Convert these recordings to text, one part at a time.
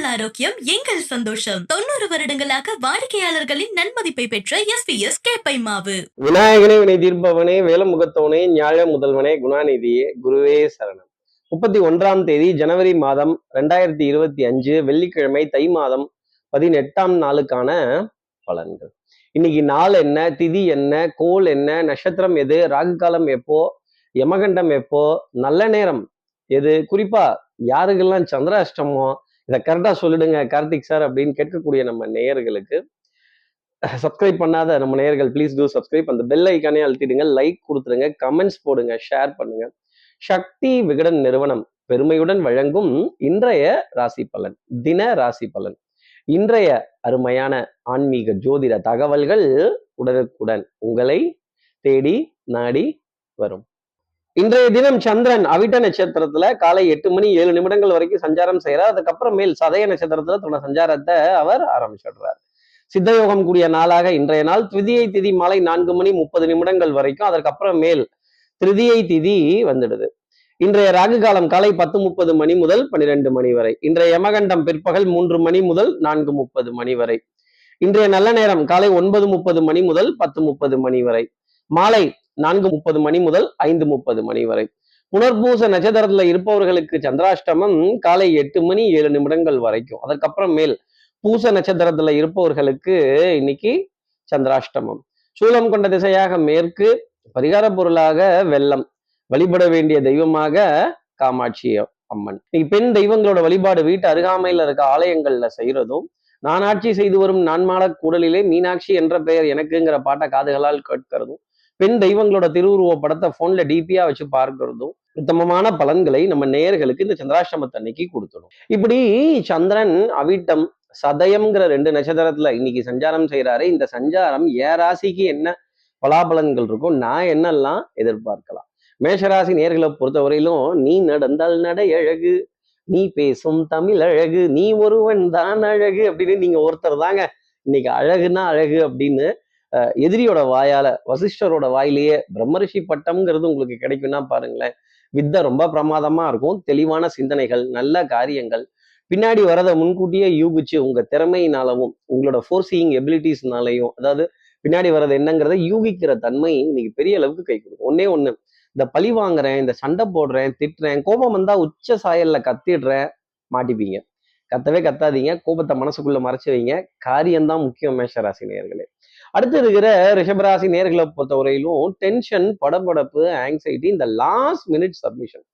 உங்கள் ஆரோக்கியம் எங்கள் சந்தோஷம். தொண்ணூறு வருடங்களாக வாடிக்கையாளர்களின் நன்மதிப்பை பெற்ற எஸ் பி எஸ் கேப்பை மாவு விநாயகனே வினை தீர்ப்பவனே வேலமுகத்தவனே ஞாழ முதல்வனே குணாநிதியே குருவே சரணம். முப்பத்தி ஒன்றாம் தேதி ஜனவரி மாதம் ரெண்டாயிரத்தி இருபத்தி அஞ்சு வெள்ளிக்கிழமை தை மாதம் பதினெட்டாம் நாளுக்கான பலன்கள். இன்னைக்கு நாள் என்ன திதி என்ன கோல் என்ன நட்சத்திரம் எது ராகு காலம் எப்போ யமகண்டம் எப்போ நல்ல நேரம் எது? குறிப்பா யாருக்கெல்லாம் சந்திராஷ்டமோ இதை கரெக்டாக சொல்லிடுங்க கார்த்திக் சார் அப்படின்னு கேட்கக்கூடிய நம்ம நேயர்களுக்கு. சப்ஸ்கிரைப் பண்ணாத நம்ம நேயர்கள் ப்ளீஸ் டூ சப்ஸ்கிரைப் அந்த பெல் ஐக்கானே அழுத்திடுங்க லைக் கொடுத்துருங்க கமெண்ட்ஸ் போடுங்க ஷேர் பண்ணுங்க. சக்தி விகடன் நிறுவனம் பெருமையுடன் வழங்கும் இன்றைய ராசி பலன் தின ராசி பலன். இன்றைய அருமையான ஆன்மீக ஜோதிட தகவல்கள் உடனுக்குடன் உங்களை தேடி நாடி வரும். இன்றைய தினம் சந்திரன் அவிட்ட நட்சத்திரத்துல காலை எட்டு மணி ஏழு நிமிடங்கள் வரைக்கும் சஞ்சாரம் செய்யறார் அதுக்கப்புறம் மேல் சதய நட்சத்திரத்துல தன்னோட சஞ்சாரத்தை அவர் ஆரம்பிச்சிடுறார். சித்தயோகம் கூடிய நாளாக இன்றைய நாள் திருதியை திதி மாலை நான்கு மணி முப்பது நிமிடங்கள் வரைக்கும் அதற்கப்புறம் மேல் திருதியை திதி வந்துடுது. இன்றைய ராகு காலம் காலை பத்து முப்பது மணி முதல் பன்னிரெண்டு மணி வரை. இன்றைய யமகண்டம் பிற்பகல் மூன்று மணி முதல் நான்கு முப்பது மணி வரை. இன்றைய நல்ல நேரம் காலை ஒன்பது முப்பது மணி முதல் பத்து முப்பது மணி வரை. மாலை நான்கு முப்பது மணி முதல் ஐந்து முப்பது மணி வரை. புனர்பூச நட்சத்திரத்துல இருப்பவர்களுக்கு சந்திராஷ்டமம் காலை எட்டு மணி ஏழு நிமிடங்கள் வரைக்கும். அதற்கப்புறம் மேல் பூச நட்சத்திரத்துல இருப்பவர்களுக்கு இன்னைக்கு சந்திராஷ்டமம். சூலம் கொண்ட திசையாக மேற்கு பரிகார பொருளாக வெள்ளம். வழிபட வேண்டிய தெய்வமாக காமாட்சி அம்மன். இன்னைக்கு பெண் தெய்வங்களோட வழிபாடு வீட்டு அருகாமையில் இருக்க ஆலயங்கள்ல செய்யறதும் நான் ஆட்சி செய்து வரும் நான்மாட கூடலிலே மீனாட்சி என்ற பெயர் எனக்குங்கிற பாட்டை காதுகளால் கேட்கிறதும் பெண் தெய்வங்களோட திருவுருவ படத்தை போன்ல டிபியா வச்சு பார்க்கறதும் உத்தமமான பலன்களை நம்ம நேயர்களுக்கு இந்த சந்திராஷ்டமத்தை அன்னைக்கு கொடுத்துடும். இப்படி சந்திரன் அவிட்டம் சதயம்ங்கிற ரெண்டு நட்சத்திரத்துல இன்னைக்கு சஞ்சாரம் செய்யறாரு இந்த சஞ்சாரம் ஏ ராசிக்கு என்ன பலாபலன்கள் இருக்கும் நான் என்னெல்லாம் எதிர்பார்க்கலாம்? மேஷராசி நேர்களை பொறுத்தவரையிலும் நீ நடந்தால் நடை அழகு நீ பேசும் தமிழ் அழகு நீ ஒருவன் தான் அழகு அப்படின்னு நீங்க ஒருத்தர் தாங்க. இன்னைக்கு அழகுனா அழகு அப்படின்னு எதிரியோட வாயால வசிஷ்டரோட வாயிலேயே பிரம்மரிஷி பட்டம்ங்கிறது உங்களுக்கு கிடைக்கும்னா பாருங்களேன். வித்தை ரொம்ப பிரமாதமா இருக்கும். தெளிவான சிந்தனைகள் நல்ல காரியங்கள். பின்னாடி வரதை முன்கூட்டியே யூகிச்சு உங்க திறமையினாலவும் உங்களோட ஃபோர்சிங் எபிலிட்டிஸ்னாலையும் அதாவது பின்னாடி வர்றது என்னங்கிறத யூகிக்கிற தன்மை இன்னைக்கு பெரிய அளவுக்கு கை கொடுக்கும். ஒன்னே ஒண்ணு இந்த பழி வாங்குறேன் இந்த சண்டை போடுறேன் திட்டுறேன் கோபம் வந்தா உச்ச சாயல்ல கத்திடுறேன் மாட்டிப்பீங்க. கத்தவே கத்தாதீங்க. கோபத்தை மனசுக்குள்ள மறைச்சு வைங்க. காரியம்தான் முக்கியம் மேஷராசி நேர்களே அடுத்து இருக்கிற ரிஷபராசி நேர்களை பொறுத்தவரையிலும் டென்ஷன் படபடப்பு ஆங்ஸைட்டி இந்த லாஸ்ட் மினிட் சப்மிஷன்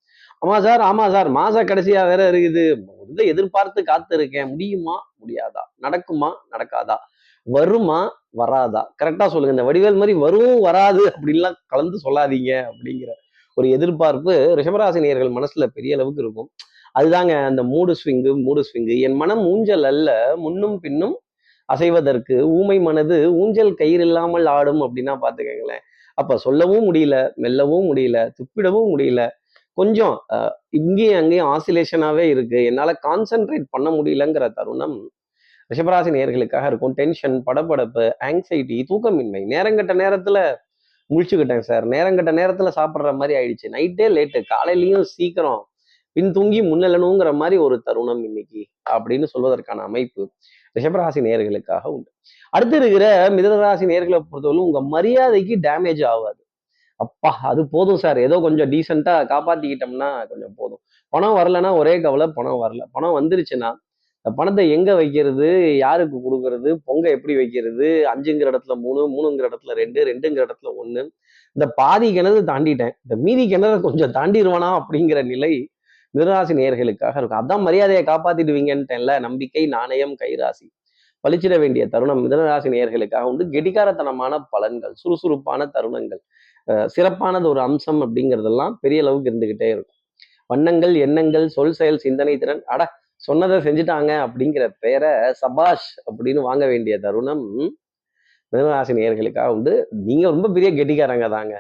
ஆமா சார் ஆமா சார் மாச கடைசியா வேற இருக்குது. வந்து எதிர்பார்த்து காத்து இருக்கேன் முடியுமா? முடியாதா? நடக்குமா? நடக்காதா? வருமா? வராதா? கரெக்டா சொல்லுங்க. இந்த வடிவேல் மாதிரி வரும் வராது அப்படின்லாம் கலந்து சொல்லாதீங்க அப்படிங்கிற ஒரு எதிர்பார்ப்பு ரிஷபராசி நேர்கள் மனசுல பெரிய அளவுக்கு இருக்கும். அதுதாங்க அந்த மூடு ஸ்விங்கு மூடு ஸ்விங்கு என் மனம் ஊஞ்சல் அல்ல. முன்னும் பின்னும் அசைவதற்கு ஊமை மனது ஊஞ்சல் கயிறு இல்லாமல் ஆடும் அப்படின்னா பார்த்துக்கங்களேன். அப்போ சொல்லவும் முடியல மெல்லவும் முடியல துப்பிடவும் முடியல. கொஞ்சம் இங்கேயும் அங்கேயும் ஆசிலேஷனாகவே இருக்கு. என்னால் கான்சென்ட்ரேட் பண்ண முடியலங்கிற தருணம் ரிஷபராசி நேர்களுக்காக இருக்கும். டென்ஷன் படபடப்பு ஆங்ஸைட்டி தூக்கமின்மை. நேரங்கட்ட நேரத்தில் முழிச்சுக்கிட்டேன் சார். நேரங்கட்ட நேரத்தில் சாப்பிட்ற மாதிரி ஆயிடுச்சு. நைட்டே லேட்டு காலையிலையும் சீக்கிரம் பின் தூங்கி மாதிரி ஒரு தருணம் இன்னைக்கு அப்படின்னு சொல்வதற்கான அமைப்பு ரிஷபராசி நேர்களுக்காக உண்டு. அடுத்து இருக்கிற மிதனராசி நேர்களை பொறுத்தவரைக்கும் உங்க மரியாதைக்கு டேமேஜ் ஆகாது. அப்பா அது போதும் சார் ஏதோ கொஞ்சம் டீசெண்டா காப்பாத்திக்கிட்டோம்னா கொஞ்சம் போதும். பணம் வரலன்னா ஒரே கவலை பணம் வரல. பணம் வந்துருச்சுன்னா இந்த பணத்தை எங்க வைக்கிறது யாருக்கு கொடுக்கறது பொங்க எப்படி வைக்கிறது அஞ்சுங்கிற இடத்துல மூணு மூணுங்கிற இடத்துல ரெண்டு ரெண்டுங்கிற இடத்துல ஒண்ணு. இந்த பாதி கிணறு தாண்டிட்டேன். இந்த மீதி கிணறு கொஞ்சம் தாண்டிடுவானா அப்படிங்கிற நிலை மிதராசி நேயர்களுக்காக இருக்கும். அதான் மரியாதையை காப்பாத்திடுவீங்கன்ட்டேன்ல நம்பிக்கை நாணயம் கைராசி. பளிச்சிட வேண்டிய தருணம் மிதனராசி நேயர்களுக்காக உண்டு. கெடிகாரத்தனமான பலன்கள் சுறுசுறுப்பான தருணங்கள் சிறப்பானது ஒரு அம்சம் அப்படிங்கிறதெல்லாம் பெரிய அளவுக்கு இருந்துகிட்டே இருக்கும். வண்ணங்கள் எண்ணங்கள் சொல் செயல் சிந்தனை திறன். அட சொன்னதை செஞ்சுட்டாங்க அப்படிங்கிற பேரை சபாஷ் அப்படின்னு வாங்க வேண்டிய தருணம் மிதனராசி நேயர்களுக்காக உண்டு. நீங்க ரொம்ப பெரிய கெட்டிக்காரங்க தாங்க.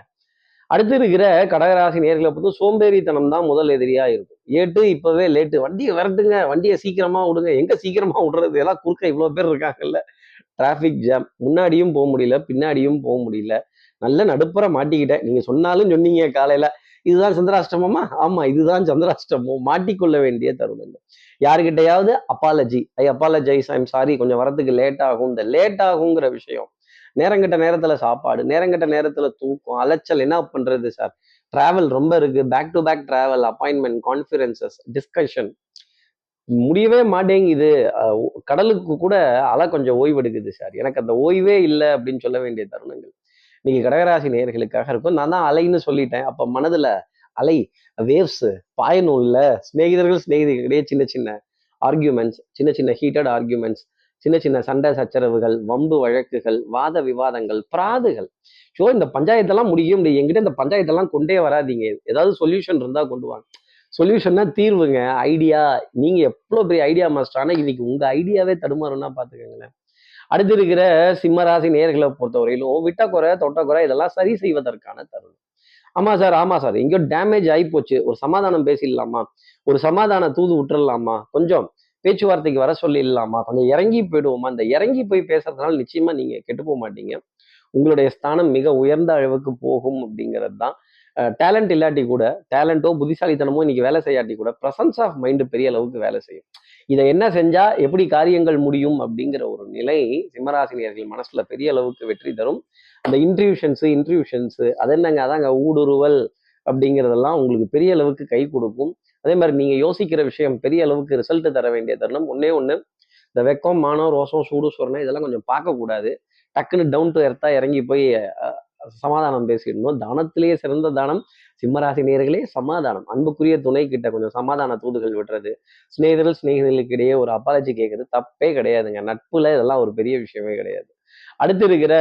அடுத்து இருக்கிற கடகராசி நேர்களை பொறுத்து சோம்பேறித்தனம் தான் முதல் எதிரியா இருக்கும். ஏட்டு இப்பவே லேட்டு. வண்டியை விரட்டுங்க. வண்டியை சீக்கிரமா விடுங்க. எங்க சீக்கிரமா விடுறது? எல்லாம் குறுக்க இவ்வளோ பேர் இருக்காங்கல்ல. டிராஃபிக் ஜாம் முன்னாடியும் போக முடியல. பின்னாடியும் போக முடியல. நல்ல நடுப்புற மாட்டிக்கிட்டேன். நீங்க சொன்னாலும் சொன்னீங்க காலையில. இதுதான் சந்திராஷ்டமமா? ஆமா இதுதான் சந்திராஷ்டமம். மாட்டிக்கொள்ள வேண்டிய தருணங்கள் யாருக்கிட்டையாவது apology I apologise I'm sorry கொஞ்சம் வரத்துக்கு லேட் ஆகும். இந்த லேட் ஆகுங்கிற விஷயம் நேரங்கிட்ட நேரத்துல சாப்பாடு நேரங்கட்ட நேரத்துல தூக்கம் அலைச்சல் என்ன பண்றது சார் டிராவல் ரொம்ப இருக்கு. Back to back travel appointment conferences discussion முடியவே மாட்டேங்குது. கடலுக்கு கூட அலை கொஞ்சம் ஓய்வு எடுக்குது சார் எனக்கு அந்த ஓய்வே இல்லை அப்படின்னு சொல்ல வேண்டிய தருணங்கள். இன்னைக்கு கடகராசி நேர்களுக்காக இருக்கும். நான் தான் அலைன்னு சொல்லிட்டேன். அப்போ மனதுல அலை வேவ்ஸ் பாயணும் இல்லை சிநேகிதர்கள் ஸ்நேகிதர்களிடையே சின்ன சின்ன ஆர்கியூமெண்ட்ஸ் சின்ன சின்ன ஹீட்டட் ஆர்கியூமெண்ட்ஸ் சின்ன சின்ன சண்டை சச்சரவுகள் வம்பு வழக்குகள் வாத விவாதங்கள் பிராதுகள். ஸோ இந்த பஞ்சாயத்தெல்லாம் முடியும் முடியும் இந்த பஞ்சாயத்தெல்லாம் கொண்டே வராதீங்க. ஏதாவது சொல்யூஷன் இருந்தால் கொண்டு வாங்க. சொல்யூஷன்னா தீர்வுங்க ஐடியா. நீங்க எவ்வளோ பெரிய ஐடியா மாஸ்டர் ஆனால் இன்னைக்கு உங்க ஐடியாவே தடுமாறும்னா பார்த்துக்கோங்களேன் அடுத்து இருக்கிற சிம்மராசி நேர்களை பொறுத்தவரையிலும் விட்டக்குறை தொட்டக்குறை இதெல்லாம் சரி செய்வதற்கான தருணம். ஆமா சார் ஆமா சார். எங்கேயோ டேமேஜ் ஆகி போச்சு. ஒரு சமாதானம் பேசிடலாமா? ஒரு சமாதான தூது விட்டுறலாமா கொஞ்சம் பேச்சுவார்த்தைக்கு வர சொல்லிடலாமா? கொஞ்சம் இறங்கி போயிடுவோமா? இந்த இறங்கி போய் பேசுறதுனால நிச்சயமா நீங்க கெட்டு போக மாட்டீங்க. உங்களுடைய ஸ்தானம் மிக உயர்ந்த அளவுக்கு போகும் அப்படிங்கிறது தான். டேலண்ட் இல்லாட்டி கூட டேலண்ட்டோ புத்திசாலித்தனமோ இன்னைக்கு வேலை செய்யாட்டி கூட ப்ரெசன்ஸ் ஆஃப் மைண்டு பெரிய அளவுக்கு வேலை செய்யும். இதை என்ன செஞ்சா எப்படி காரியங்கள் முடியும் அப்படிங்கிற ஒரு நிலை சிம்மராசினியர்கள் மனசுல பெரிய அளவுக்கு வெற்றி தரும். அந்த இன்ட்ரியூஷன்ஸ் இன்ட்ரியூஷன்ஸ் அது என்னங்க? அதாங்க ஊடுருவல் அப்படிங்கிறதெல்லாம் உங்களுக்கு பெரிய அளவுக்கு கை கொடுக்கும். அதே மாதிரி நீங்கள் யோசிக்கிற விஷயம் பெரிய அளவுக்கு ரிசல்ட் தர வேண்டிய தருணம். ஒன்னே ஒன்று இந்த வெக்கம் மானம் ரோசம் சூடு சொரணை இதெல்லாம் கொஞ்சம் பார்க்கக்கூடாது டக்குன்னு டவுன் டு எர்த்தா இறங்கி போய் சமாதானம் பேசிடணும். தானத்திலேயே சிறந்த தானம் சிம்மராசி நேர்களே சமாதானம். அன்புக்குரிய துணை கிட்ட கொஞ்சம் சமாதான தூதுகள் விடுறது. சிநேகிதர்கள் சிநேகிதர்களுக்கு இடையே ஒரு அப்பாலஜி கேட்கறது தப்பே கிடையாதுங்க. நட்புல இதெல்லாம் ஒரு பெரிய விஷயமே கிடையாது. அடுத்து இருக்கிற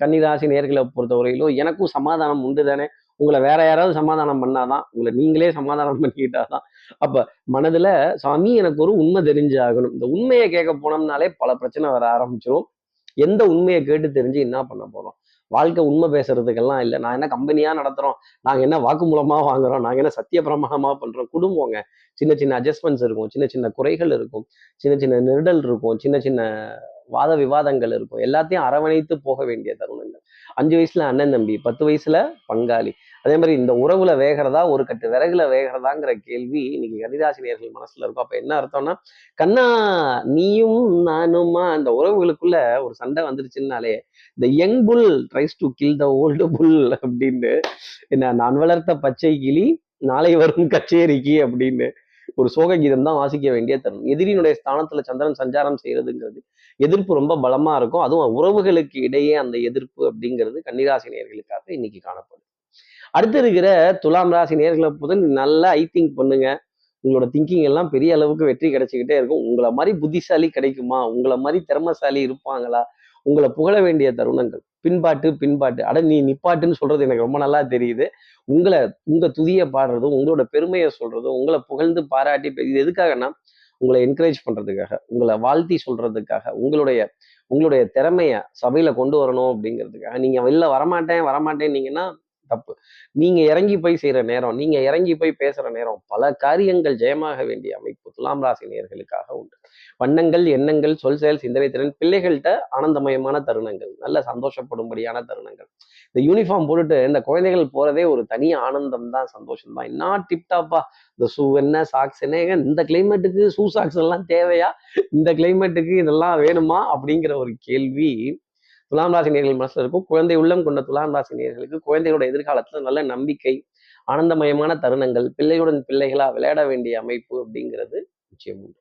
கன்னிராசி நேர்களை பொறுத்தவரையிலும் எனக்கும் சமாதானம் உண்டு தானே உங்களை வேற யாராவது சமாதானம் பண்ணாதான் உங்களை நீங்களே சமாதானம் பண்ணிக்கிட்டாதான். அப்ப மனதுல சாமி எனக்கு ஒரு உண்மை தெரிஞ்சாகணும் இந்த உண்மையை கேட்க போனோம்னாலே பல பிரச்சனை வர ஆரம்பிச்சிடும் எந்த உண்மையை கேட்டு தெரிஞ்சு என்ன பண்ண போறோம்? வாழ்க்கை உண்மை பேசுறதுக்கெல்லாம் இல்லை. நான் என்ன கம்பெனியா நடத்துறோம்? நாங்க என்ன வாக்கு மூலமா வாங்குறோம்? நாங்க என்ன சத்திய பிரமாணமா பண்றோம்? குடும்பங்க. சின்ன சின்ன அட்ஜஸ்ட்மெண்ட்ஸ் இருக்கும். சின்ன சின்ன குறைகள் இருக்கும். சின்ன சின்ன நெருடல் இருக்கும். சின்ன சின்ன வாத விவாதங்கள் இருக்கும். எல்லாத்தையும் அரவணைத்து போக வேண்டிய தருணங்கள். அஞ்சு வயசுல அண்ணன் தம்பி பத்து வயசுல பங்காளி. அதே மாதிரி இந்த உறவுல வேகிறதா ஒரு கட்டு விறகுல வேகிறதாங்கிற கேள்வி இன்னைக்கு கன்னிராசினியர்கள் மனசுல இருக்கும். அப்ப என்ன அர்த்தம்னா கண்ணா நீயும் நானுமா? அந்த உறவுகளுக்குள்ள ஒரு சண்டை வந்துருச்சுன்னாலே இந்த young bull tries to kill the old bull அப்படின்னு என்ன நான் வளர்த்த பச்சை கிளி நாளை வரும் கச்சேரிக்கு அப்படின்னு ஒரு சோக கீதம் தான் வாசிக்க வேண்டிய தருணம் எதிரியினுடைய ஸ்தானத்துல சந்திரன் சஞ்சாரம் செய்யறதுங்கிறது எதிர்ப்பு ரொம்ப பலமா இருக்கும். அதுவும் உறவுகளுக்கு இடையே அந்த எதிர்ப்பு அப்படிங்கிறது கன்னிராசி நேயர்களுக்காக இன்னைக்கு காணப்படும். அடுத்து இருக்கிற துலாம் ராசி நேர்களை புதன் நல்லா ஐ திங்க் பண்ணுங்க. உங்களோட திங்கிங் எல்லாம் பெரிய அளவுக்கு வெற்றி கிடைச்சிக்கிட்டே இருக்கும். உங்களை மாதிரி புத்திசாலி கிடைக்குமா? உங்களை மாதிரி திறமசாலி இருப்பாங்களா? உங்களை புகழ வேண்டிய தருணங்கள். பின்பாட்டு பின்பாட்டு. அட நீ நிப்பாட்டுன்னு சொல்றது எனக்கு ரொம்ப நல்லா தெரியுது. உங்களை உங்க துதியை பாடுறதும் உங்களோட பெருமையை சொல்றதும் உங்களை புகழ்ந்து பாராட்டி இது எதுக்காகன்னா உங்களை என்கரேஜ் பண்றதுக்காக உங்களை வாழ்த்தி சொல்றதுக்காக உங்களுடைய உங்களுடைய திறமைய சபையில கொண்டு வரணும் அப்படிங்கிறதுக்காக. நீங்க வெளில வரமாட்டேன் வரமாட்டேன்னீங்கன்னா தப்பு. நீங்க இறங்கி போய் செய்யற நேரம் நீங்க இறங்கி போய் பேசுற நேரம் பல காரியங்கள் ஜெயமாக வேண்டிய அமைப்பு துலாம் ராசி நேர்களுக்காக உண்டு. வண்ணங்கள் எண்ணங்கள் சொல் செயல் சிந்தனை திறன் பிள்ளைகள்கிட்ட ஆனந்தமயமான தருணங்கள் நல்ல சந்தோஷப்படும்படியான தருணங்கள். இந்த யூனிஃபார்ம் போட்டுட்டு இந்த குழந்தைகள் போறதே ஒரு தனி ஆனந்தம் தான் சந்தோஷம் தான் என்ன டிப்டாப்பா இந்த ஷூ என்ன சாக்ஸ் என்ன? இந்த கிளைமேட்டுக்கு ஷூ சாக்ஸ் எல்லாம் தேவையா? இந்த கிளைமேட்டுக்கு இதெல்லாம் வேணுமா? அப்படிங்கிற ஒரு கேள்வி துலாம் ராசி நேர்கள் மனசுல இருக்கும். குழந்தை உள்ளம் கொண்ட துலாம் ராசி நேர்களுக்கு குழந்தைகளோட எதிர்காலத்துல நல்ல நம்பிக்கை ஆனந்தமயமான தருணங்கள் பிள்ளையுடன் பிள்ளைகளா விளையாட வேண்டிய அமைப்பு அப்படிங்கிறது நிச்சயம் உண்டு.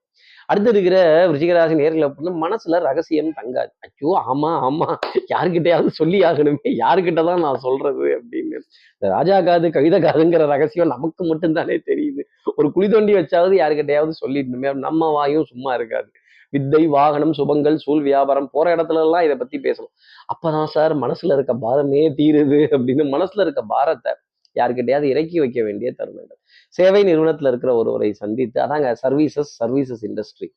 அடுத்து இருக்கிற விருச்சிகராசி நேர்களை பொறுத்து மனசுல ரகசியம் தங்காது. ஐயோ ஆமா ஆமா யாருக்கிட்டையாவது சொல்லி ஆகணுமே யாருக்கிட்ட தான் நான் சொல்றது அப்படின்னு. இந்த ராஜா காது கவிதை காதுங்கிற ரகசியம் நமக்கு மட்டும்தானே தெரியுது. ஒரு குழி தோண்டி வச்சாவது யாருக்கிட்டையாவது சொல்லிடணுமே நம்ம வாயும் சும்மா இருக்காது. வித்தை வாகனம் சுபங்கள் சூழ் வியாபாரம் போற இடத்துல எல்லாம் இதை பத்தி பேசணும். அப்பதான் சார் மனசுல இருக்க பாரமே தீருது அப்படின்னு மனசுல இருக்க பாரத்தை யாருக்கிட்டையாவது இறக்கி வைக்க வேண்டிய தருணங்கள். சேவை நிறுவனத்துல இருக்கிற ஒருவரை சந்தித்து அதாங்க சர்வீசஸ் சர்வீசஸ் இண்டஸ்ட்ரி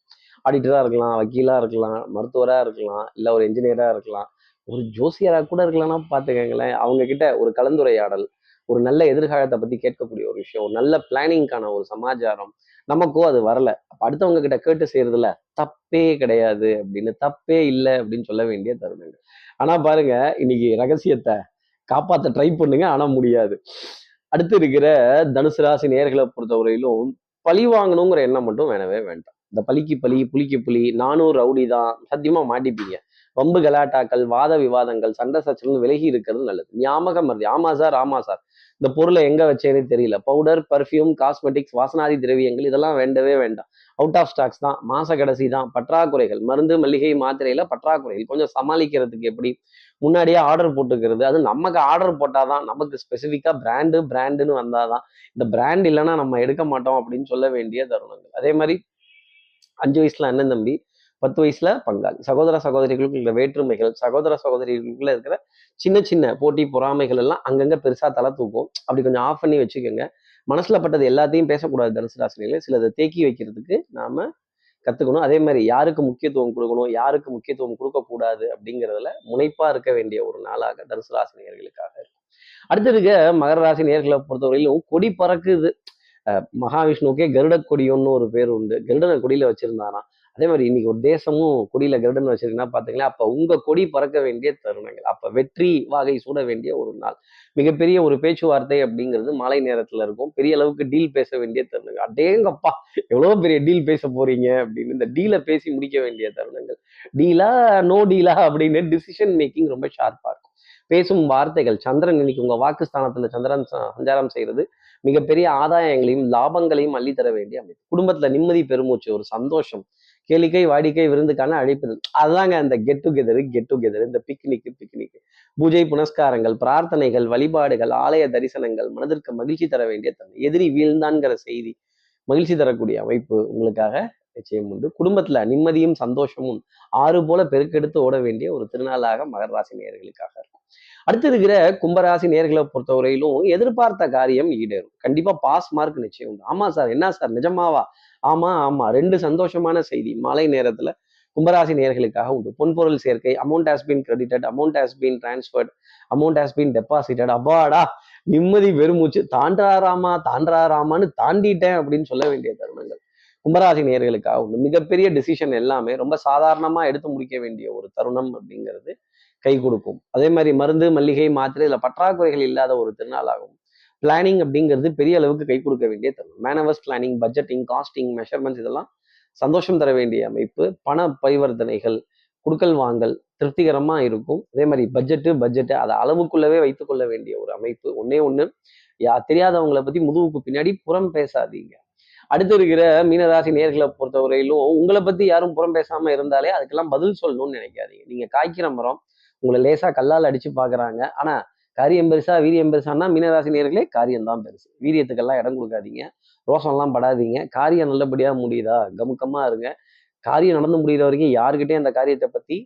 ஆடிட்டரா இருக்கலாம் வக்கீலா இருக்கலாம் மருத்துவராக இருக்கலாம் இல்ல ஒரு என்ஜினியரா இருக்கலாம். ஒரு ஜோசியராக கூட இருக்கலாம்னா பார்த்துக்கங்களேன் அவங்க கிட்ட ஒரு கலந்துரையாடல் ஒரு நல்ல எதிர்காலத்தை பத்தி கேட்கக்கூடிய ஒரு விஷயம் ஒரு நல்ல பிளானிங்கான ஒரு சமாச்சாரம் நமக்கோ அது வரல. அப்ப அடுத்தவங்க கிட்ட கேட்டு செய்யறதுல தப்பே கிடையாது அப்படின்னு தப்பே இல்லை அப்படின்னு சொல்ல வேண்டிய தருணங்கள். ஆனா பாருங்க இன்னைக்கு ரகசியத்தை காப்பாத்த ட்ரை பண்ணுங்க ஆனா முடியாது. அடுத்து இருக்கிற தனுசு ராசி நேர்களை பொறுத்தவரையிலும் பழி வாங்கணுங்கிற எண்ணம் மட்டும் வேணவே வேண்டாம். இந்த பலிக்கு பலி புலிக்கு புலி நானும் ரவுடி தான் சத்தியமா மாட்டிப்பீங்க. வம்பு கலாட்டாக்கள் வாத விவாதங்கள் சண்டை சச்சரவு விலகி இருக்கிறது நல்லது. ஞாபகம் மருதி ஆமா சார் ஆமா சார். இந்த பொருளை எங்க வச்சேன்னு தெரியல. பவுடர் பர்ஃப்யூம் காஸ்மெட்டிக்ஸ் வாசனாதி திரவியங்கள் இதெல்லாம் வேண்டவே வேண்டாம். அவுட் ஆஃப் ஸ்டாக்ஸ் தான். மாச கடைசி தான். பற்றாக்குறைகள். மருந்து மல்லிகை மாத்திரையில பற்றாக்குறைகள். கொஞ்சம் சமாளிக்கிறதுக்கு எப்படி? முன்னாடியே ஆர்டர் போட்டுக்கிறது. அது நமக்கு ஆர்டர் போட்டாதான் நமக்கு ஸ்பெசிஃபிக்காக பிராண்டு பிராண்டுன்னு வந்தாதான். இந்த பிராண்ட் இல்லைன்னா நம்ம எடுக்க மாட்டோம் அப்படின்னு சொல்ல வேண்டிய தருணங்கள். அதே மாதிரி அஞ்சு வயசுல அண்ணன் தம்பி பத்து வயசுல பங்காளி. சகோதர சகோதரிகளுக்கு இருக்கிற வேற்றுமைகள் சகோதர சகோதரிகளுக்குள்ள இருக்கிற சின்ன சின்ன போட்டி பொறாமைகள் எல்லாம் அங்கங்க பெருசா தலை தூக்கும். அப்படி கொஞ்சம் ஆஃப் பண்ணி வச்சுக்கோங்க. மனசுல பட்டது எல்லாத்தையும் பேசக்கூடாது தனுசு ராசினியில சிலதை தேக்கி வைக்கிறதுக்கு நாம கத்துக்கணும். அதே மாதிரி யாருக்கு முக்கியத்துவம் கொடுக்கணும் யாருக்கு முக்கியத்துவம் கொடுக்கக்கூடாது அப்படிங்கிறதுல முனைப்பா இருக்க வேண்டிய ஒரு நாளாக தனுசு ராசி இருக்கும் அடுத்ததுக்கு இருக்க மகர ராசி நேர்களை பொறுத்தவரையிலும் கொடி பறக்குது. அஹ் மகாவிஷ்ணுவுக்கே கருட கொடியோன்னு ஒரு பேர் உண்டு. கருடனை கொடியில வச்சிருந்தாராம். அதே மாதிரி இன்னைக்கு ஒரு தேசமும் கொடியில கருடன் வச்சிருக்கீங்கன்னா பாத்தீங்களா அப்ப உங்க கொடி பறக்க வேண்டிய தருணங்கள் அப்ப வெற்றி வாகை சூட வேண்டிய ஒரு நாள். மிகப்பெரிய ஒரு பேச்சுவார்த்தை அப்படிங்கிறது மாலை நேரத்துல இருக்கும். பெரிய அளவுக்கு டீல் பேச வேண்டிய தருணங்கள். அடேங்கப்பா எவ்வளவு பெரிய டீல் பேச போறீங்க அப்படின்னு இந்த டீலை பேசி முடிக்க வேண்டிய தருணங்கள். டீலா நோ டீலா அப்படின்னு டிசிஷன் மேக்கிங் ரொம்ப ஷார்ப்பா இருக்கும். பேசும் வார்த்தைகள் சந்திரன் இன்னைக்கு உங்க வாக்குஸ்தானத்துல சந்திரன் ச- சஞ்சாரம் செய்யறது மிகப்பெரிய ஆதாயங்களையும் லாபங்களையும் அள்ளித்தர வேண்டிய அமைப்பு. குடும்பத்துல நிம்மதி பெருமூச்சு ஒரு சந்தோஷம் கேளிக்கை வாடிக்கை விருந்துக்கான அழைப்புதல் அதுதாங்க அந்த கெட் டுகெதரு கெட் டுகெதர் இந்த பிக்னிக் பிக்னிக் பூஜை புனஸ்காரங்கள் பிரார்த்தனைகள் வழிபாடுகள் ஆலய தரிசனங்கள் மனதிற்கு மகிழ்ச்சி தர வேண்டிய தன்மை எதிரி வீழ்ந்தான்கிற செய்தி. மகிழ்ச்சி தரக்கூடிய அமைப்பு உங்களுக்காக நிச்சயம் உண்டு. குடும்பத்துல நிம்மதியும் சந்தோஷமும் ஆறு போல பெருக்கெடுத்து ஓட வேண்டிய ஒரு திருநாளாக மகர ராசி நேயர்களுக்காக இருக்கும். அடுத்து இருக்கிற கும்பராசி நேர்களை பொறுத்தவரையிலும் எதிர்பார்த்த காரியம் ஈடேறும். கண்டிப்பா பாஸ் மார்க் நிச்சயம் உண்டு. ஆமா சார் என்ன சார்? நிஜமாவா? ஆமா ஆமா. ரெண்டு சந்தோஷமான செய்தி. மாலை நேரத்துல கும்பராசி நேர்களுக்காக உண்டு. பொன்பொருள் சேர்க்கை amount has been credited amount has been transferred amount has been deposited அப்பாடா நிம்மதி வெறுமூச்சு. தாண்டாராமா தாண்டாராமான்னு தாண்டிட்டேன் அப்படின்னு சொல்ல வேண்டிய தருணங்கள். கும்பராசி நேர்களுக்காக உண்டு. மிகப்பெரிய டிசிஷன் எல்லாமே ரொம்ப சாதாரணமா எடுத்து முடிக்க வேண்டிய ஒரு தருணம் அப்படிங்கிறது கை கொடுக்கும். அதே மாதிரி மருந்து மல்லிகை மாத்திரை இதுல பற்றாக்குறைகள் இல்லாத ஒரு திருநாளாகும் பிளானிங் அப்படிங்கிறது பெரிய அளவுக்கு கை கொடுக்க வேண்டிய தருணம். Manoeuvres planning budgeting costing measurements இதெல்லாம் சந்தோஷம் தர வேண்டிய அமைப்பு. பண பரிவர்த்தனைகள் குடுக்கல் வாங்கல் திருப்திகரமாக இருக்கும். அதே மாதிரி பட்ஜெட்டு பட்ஜெட்டு அதை அளவுக்குள்ளவே வைத்துக்கொள்ள வேண்டிய ஒரு அமைப்பு. ஒன்னே ஒன்று யா தெரியாதவங்களை பத்தி முதுகுக்கு பின்னாடி புறம் பேசாதீங்க. அடுத்து இருக்கிற மீனராசி நேர்களை பொறுத்தவரையிலும் உங்களை பத்தி யாரும் புறம் பேசாமல் இருந்தாலே அதுக்கெல்லாம் பதில் சொல்லணும்னு நினைக்காதீங்க. நீங்க காய்க்கிற மரம் உங்களை லேசா கல்லால் அடிச்சு பாக்குறாங்க ஆனா காரியம் பெருசா வீரியம் பெருசானா மீனராசி நேர்களே காரியம் தான் பெருசு. வீரியத்துக்கெல்லாம் இடம் கொடுக்காதீங்க. ரோசம்லாம் படாதீங்க. காரியம் நல்லபடியா முடியுதா? கமுக்கமா இருங்க. காரியம் நடந்து முடிகிற வரைக்கும் யாருக்கிட்டே அந்த காரியத்தை பத்தி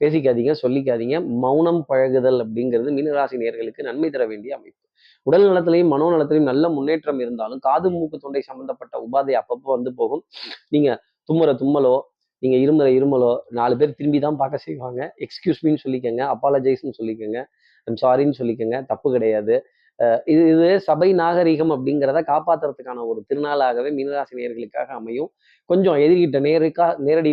பேசிக்காதீங்க சொல்லிக்காதீங்க. மௌனம் பழகுதல் அப்படிங்கிறது மீனராசி நேர்களுக்கு நன்மை தர வேண்டிய அமைப்பு. உடல் நலத்திலையும் மனோ நலத்திலையும் நல்ல முன்னேற்றம் இருந்தாலும் காது மூக்கு தொண்டை சம்பந்தப்பட்ட உபாதை அப்பப்போ வந்து போகும். நீங்க தும்முற தும்மலோ நீங்க இருமுற இருமலோ நாலு பேர் திரும்பி தான் பார்க்க செய்வாங்க. எக்ஸ்கியூஸ் மீன்னு சொல்லிக்கோங்க. அப்பாலஜைஸ்ன்னு சொல்லிக்கோங்க. ஐம் சாரின்னு சொல்லிக்கோங்க. தப்பு கிடையாது. இது இது சபை நாகரிகம் அப்படிங்கிறத காப்பாத்துறதுக்கான ஒரு திருநாளாகவே மீனராசி நேயர்களுக்காக அமையும். கொஞ்சம் எதிரிகிட்ட நேருக்கா நேரடி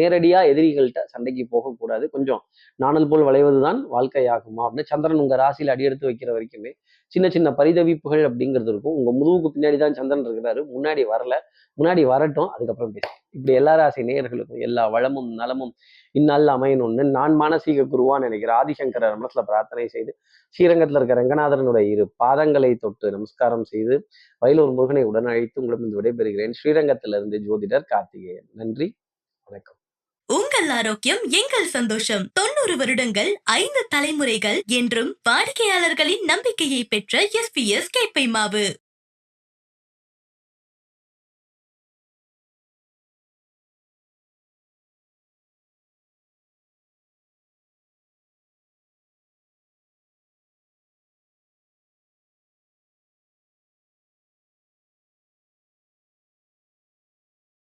நேரடியாக எதிரிகள்கிட்ட சண்டைக்கு போகக்கூடாது. கொஞ்சம் நாணல் போல் வளைவது தான் வாழ்க்கையாகுமா? அப்படின்னு சந்திரன் உங்கள் ராசியில் அடியெடுத்து வைக்கிற வரைக்குமே சின்ன சின்ன பரிதவிப்புகள் அப்படிங்கிறது இருக்கும். உங்கள் முதுகுக்கு பின்னாடி தான் சந்திரன் இருக்கிறாரு. முன்னாடி வரல. முன்னாடி வரட்டும். அதுக்கப்புறம் பேசு இப்படி எல்லா ராசி நேயர்களுக்கும் எல்லா வளமும் நலமும் இந்நாளில் அமையணும்னு நான் மானசீக குருவா நினைக்கிற ஆதிசங்கரர் மனசுல பிரார்த்தனை செய்து ஸ்ரீரங்கத்தில் இருக்க ரங்கநாதனுடைய இரு பாதங்களை தொட்டு நமஸ்காரம் செய்து வயலூர் முருகனை உடன் அழைத்து உங்களிடம் விடைபெறுகிறேன். ஸ்ரீரங்கத்திலிருந்து ஜோதிடர் கார்த்திகேயன். நன்றி வணக்கம். உங்கள் ஆரோக்கியம் எங்கள் சந்தோஷம். தொண்ணூறு வருடங்கள் ஐந்து தலைமுறைகள் என்றும் வாடிக்கையாளர்களின் நம்பிக்கையை பெற்ற எஸ் பி எஸ் கேப்பை மாவு.